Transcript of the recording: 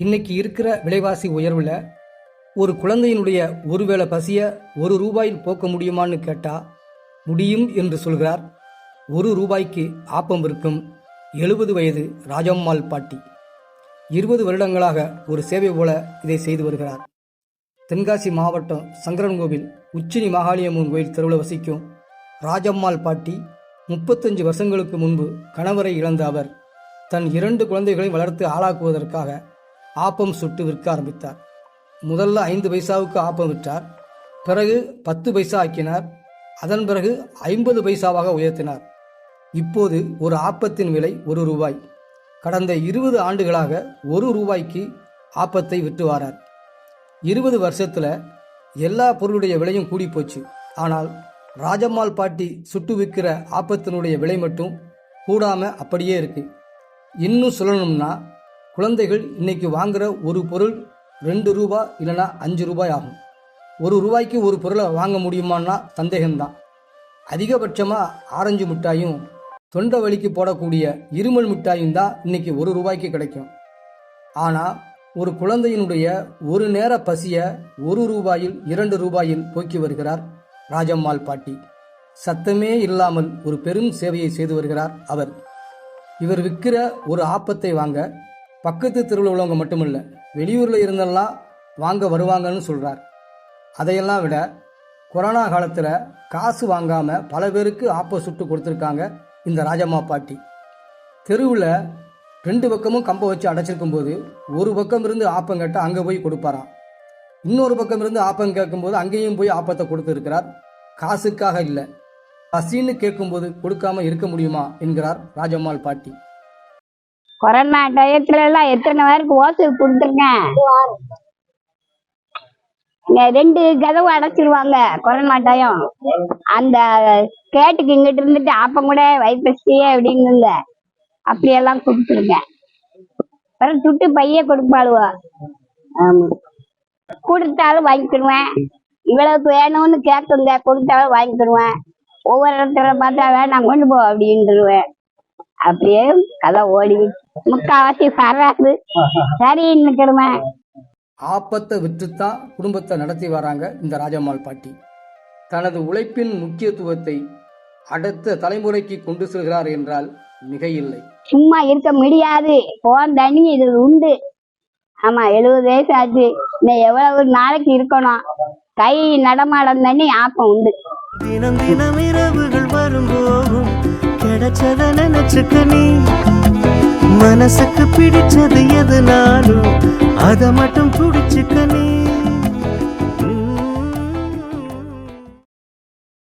இன்னைக்கு இருக்கிற விலைவாசி உயர்வில் ஒரு குழந்தையினுடைய ஒருவேளை பசிய ஒரு ரூபாயில் போக்க முடியுமான்னு கேட்டா முடியும் என்று சொல்கிறார். ஒரு ரூபாய்க்கு ஆப்பம் விற்கும் எழுபது வயது ராஜம்மாள் பாட்டி. இருபது வருடங்களாக ஒரு சேவை போல இதை செய்து வருகிறார். தென்காசி மாவட்டம் சங்கரன்கோவில் உச்சினி மாகாளியம்மன் கோயில் தெருவில் வசிக்கும் ராஜம்மாள் பாட்டி முப்பத்தஞ்சு வருஷங்களுக்கு முன்பு கணவரை இழந்த அவர் தன் இரண்டு குழந்தைகளை வளர்த்து ஆளாக்குவதற்காக ஆப்பம் சுட்டு விற்க ஆரம்பித்தார். முதல்ல ஐந்து பைசாவுக்கு ஆப்பம் விற்றார். பிறகு பத்து பைசா ஆக்கினார். அதன் பிறகு ஐம்பது பைசாவாக உயர்த்தினார். இப்போது ஒரு ஆப்பத்தின் விலை ஒரு ரூபாய். கடந்த இருபது ஆண்டுகளாக ஒரு ரூபாய்க்கு ஆப்பத்தை விற்று வாரார் இருபது வருஷத்தில் எல்லா பொருளுடைய விலையும் கூடி போச்சு. ஆனால் ராஜம்மாள் பாட்டி சுட்டு விற்கிற ஆப்பத்தினுடைய விலை மட்டும் கூடாமல் அப்படியே இருக்கு. இன்னும் சொல்லணும்னா குழந்தைகள் இன்னைக்கு வாங்குற ஒரு பொருள் ரெண்டு ரூபா இல்லைன்னா அஞ்சு ரூபாய் ஆகும். ஒரு ரூபாய்க்கு ஒரு பொருளை வாங்க முடியுமான்னா சந்தேகம்தான். அதிகபட்சமாக ஆரஞ்சு மிட்டாயும் தொண்டை வலிக்கு போடக்கூடிய இருமல் மிட்டாயும் தான் இன்னைக்கு ஒரு ரூபாய்க்கு கிடைக்கும். ஆனால் ஒரு குழந்தையினுடைய ஒரு நேர பசிய ஒரு ரூபாயில் இரண்டு ரூபாயில் போக்கி வருகிறார் ராஜம்மாள் பாட்டி. சத்தமே இல்லாமல் ஒரு பெரும் சேவையை செய்து வருகிறார் அவர். இவர் விற்கிற ஒரு ஆப்பத்தை வாங்க பக்கத்து தெருவில் உள்ளவங்க மட்டுமில்ல வெளியூரில் இருந்தெல்லாம் வாங்க வருவாங்கன்னு சொல்கிறார் அதையெல்லாம் விட கொரோனா காலத்தில் காசு வாங்காமல் பல பேருக்கு ஆப்ப சுட்டு கொடுத்துருக்காங்க இந்த ராஜம்மா பாட்டி. தெருவில் ரெண்டு பக்கமும் கம்பை வச்சு அடைச்சிருக்கும் போது ஒரு பக்கம் இருந்து ஆப்பம் கேட்டால் அங்கே போய் கொடுப்பாராம். இன்னொரு பக்கம் இருந்து ஆப்பம் கேட்கும்போது அங்கேயும் போய் ஆப்பத்தை கொடுத்துருக்கிறார். காசுக்காக இல்லை பசின்னு கேட்கும்போது கொடுக்காம இருக்க முடியுமா என்கிறார் ராஜம்மாள் பாட்டி. கொரோனா டயத்துல எல்லாம் எத்தனை பேருக்கு ஓசை கொடுத்துருக்கேன்? ரெண்டு கதவு அடைச்சிருவாங்க கொரோனா டயம். அந்த கேட்டுக்கு இங்கிட்டு இருந்துட்டு ஆப்பம் கூட வைப்பசியே அப்படிங்குங்க அப்படியெல்லாம் கொடுத்துருக்கேன். அப்புறம் துட்டு பைய கொடுப்பாளுவ. கொடுத்தாலும் வாங்கிக்கிடுவேன். இவ்வளவுக்கு வேணும்னு கேட்குங்க கொடுத்தாலும் வாங்கிக்கிடுவேன். ஒவ்வொரு இடத்துல பார்த்தா வேணாம் கொண்டு போ அப்படின்ட்டுருவேன் அப்படியே கதை ஓடி. முக்காவாசி வராது சரின்னு கிடுவேன் ஆப்பத்தை விற்றுத்தான் குடும்பத்தை நடத்தி வராங்க இந்த ராஜம்மாள் பாட்டி. தனது உழைப்பின் முக்கியத்துவத்தை அடுத்த தலைமுறைக்கு கொண்டு செல்கிறார் என்றால் மிக இல்லை சும்மா இருக்க முடியாது. போன் தண்ணி இது உண்டு. ஆமா எழுபது வயசு ஆச்சு. இன்னும் எவ்வளவு நாளைக்கு இருக்கணும்? கை நடமாடம் தண்ணி ஆப்பம் உண்டு. தினம் தினம் இரவுகள் வரும் போகும் கிடைச்சத நினைச்சுக்க நீ. மனசுக்கு பிடிச்சது எதுனாலும் அதை மட்டும் பிடிச்சுக்க நீ.